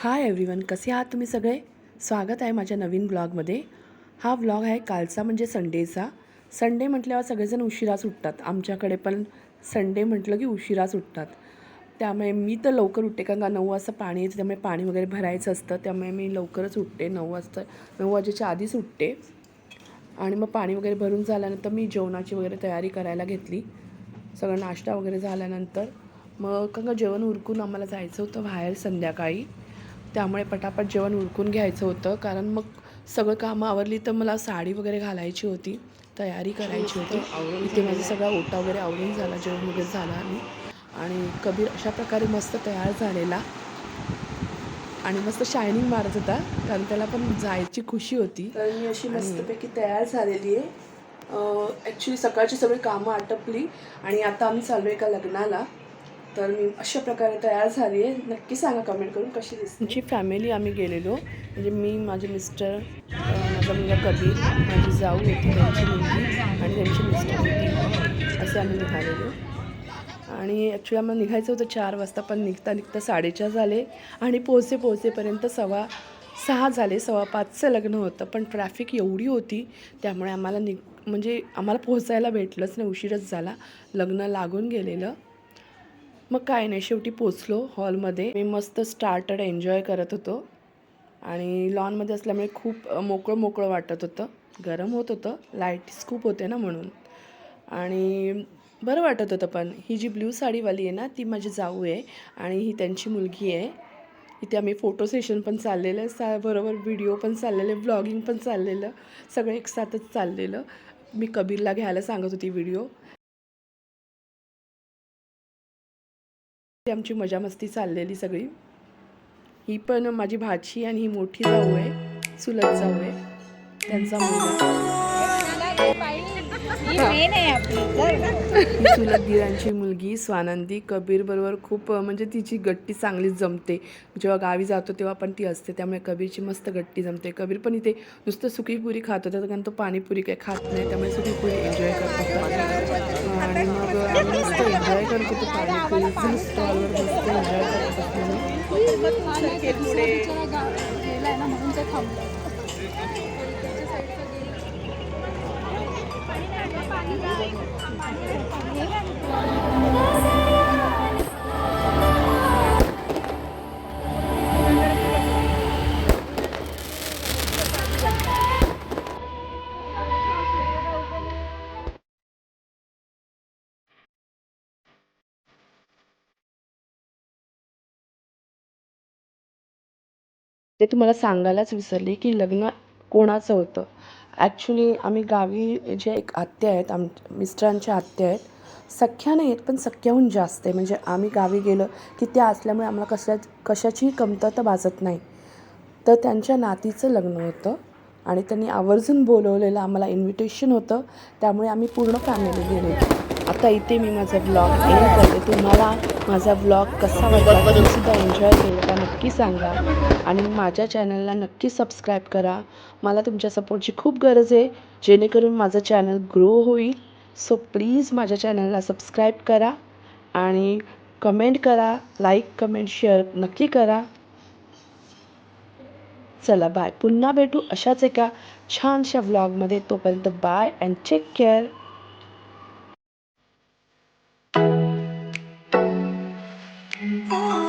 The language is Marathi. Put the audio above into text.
हाय एव्हरीवन कसे आहात तुम्ही सगळे? स्वागत आहे माझ्या नवीन ब्लॉगमध्ये. हा ब्लॉग आहे कालचा म्हणजे संडेचा. संडे म्हटल्यावर सगळेजण उशिरा सुटतात. आमच्याकडे पण संडे म्हटलं की उशिरा सुटतात. त्यामुळे मी तर लवकर उठते कारण का नऊ वाजता पाणी येतं त्यामुळे पाणी वगैरे भरायचं असतं. त्यामुळे मी लवकरच उठते. नऊ वाजता नऊ वाजेच्या आधीच उठते. आणि मग पाणी वगैरे भरून झाल्यानंतर मी जेवणाची वगैरे तयारी करायला घेतली. सगळं नाश्ता वगैरे झाल्यानंतर. मग का जेवण उरकून आम्हाला जायचं होतं बाहेर संध्याकाळी. त्यामुळे पटापट जेवण उरकून घ्यायचं होतं. कारण मग सगळं कामं आवरली तर मला साडी वगैरे घालायची होती. तयारी करायची होती. इथे माझा सगळा ओटा वगैरे आवरून झाला जेवण वगैरे झाला आणि आणि कबीर अशा प्रकारे मस्त तयार झालेला. आणि मस्त शायनिंग मारत होता. कारण त्याला पण जायची खुशी होती. तर मी अशी मस्तपैकी तयार झालेली आहे. ॲक्च्युली सकाळची सगळी कामं आटपली. आणि आता आम्ही चाललो एका लग्नाला. तर मी अशा प्रकारे तयार झाली आहे. नक्की सांगा कमेंट करून कशी दिसते. तुमची फॅमिली आम्ही गेलेलो म्हणजे मी माझे मिस्टर माझा मुलगा कबीर माझी जाऊ होती त्यांची मुलगी आणि त्यांची मिस्टर होती. असे आम्ही निघालेलो. आणि ॲक्च्युली आम्हाला निघायचं होतं चार वाजता पण निघता निघता साडेचार झाले आणि पोहोचे पोहोचेपर्यंत सव्वा सहा झाले. सव्वा पाचचं लग्न होतं पण ट्रॅफिक एवढी होती त्यामुळे आम्हाला निघ म्हणजे आम्हाला पोहोचायला भेटलंच नाही उशीरच झाला. लग्न लागून गेलेलं. मग काय नाही शेवटी पोचलो हॉलमध्ये. मी मस्त स्टार्टर एन्जॉय करत होतो. आणि लॉनमध्ये असल्यामुळे खूप मोकळं मोकळं वाटत होतं. गरम होत होतं. लाईट्स खूप होते ना म्हणून. आणि बरं वाटत होतं पण. ही जी ब्ल्यू साडीवाली आहे ना ती माझी जाऊ आहे आणि ही त्यांची मुलगी आहे. इथे आम्ही फोटो सेशन पण चाललेलं आहे सा बरोबर व्हिडिओ पण चाललेले ब्लॉगिंग पण चाललेलं सगळं एकसाथच चाललेलं. मी कबीरला घ्यायला सांगत होती व्हिडिओ. ती आमची मजा मस्ती चाललेली सगळी. ही पण माझी भाची आणि ही मोठी जाऊ आहे सुलत जाऊ आहे. त्यांचा मुलगा दिरांची मुलगी स्वानंदी कबीर बरोबर खूप म्हणजे तिची गट्टी चांगलीच जमते. जेव्हा गावी जातो तेव्हा पण ती असते त्यामुळे कबीरची मस्त गट्टी जमते. कबीर पण इथे नुसतं सुकीपुरी खात होता कारण तो पाणीपुरी काही खात नाही त्यामुळे सुकीपुरी एन्जॉय करत. आणि मग एन्जॉय करत होतो पाणीपुरीचं स्टॉलवर मस्त एन्जॉय करत ना म्हणून ते तुम्हाला सांगायलाच विसरले की लग्न कोणाचं होतं? ॲक्च्युली आम्ही गावी जे एक आत्या आहेत आम मिस्टरांच्या आत्या आहेत सख्या नाही आहेत पण सख्याहून जास्त आहे. म्हणजे आम्ही गावी गेलं की त्या असल्यामुळे आम्हाला कशा कशाचीही कमतरता भासत नाही. तर त्यांच्या नातीचं लग्न होतं आणि त्यांनी आवर्जून बोलवलेलं आम्हाला इन्व्हिटेशन होतं. त्यामुळे आम्ही पूर्ण फॅमिली गेलो. आता इथे मी माझा ब्लॉग एंड करते. तुम्हाला माझा ब्लॉग कसा वाटला सुद्धा एन्जॉय केलं का नक्की सांगा. आणि माझ्या चॅनलला नक्की सबस्क्राईब करा. मला तुमच्या सपोर्टची खूप गरज आहे. जेणेकरून माझं चॅनल ग्रो होईल. सो प्लीज माझ्या चॅनलला सबस्क्राईब करा. आणि कमेंट करा. लाईक कमेंट शेअर नक्की करा. चला बाय पुन्हा भेटू अशाच एका छानशा व्लॉगमध्ये तोपर्यंत bye and take care Oh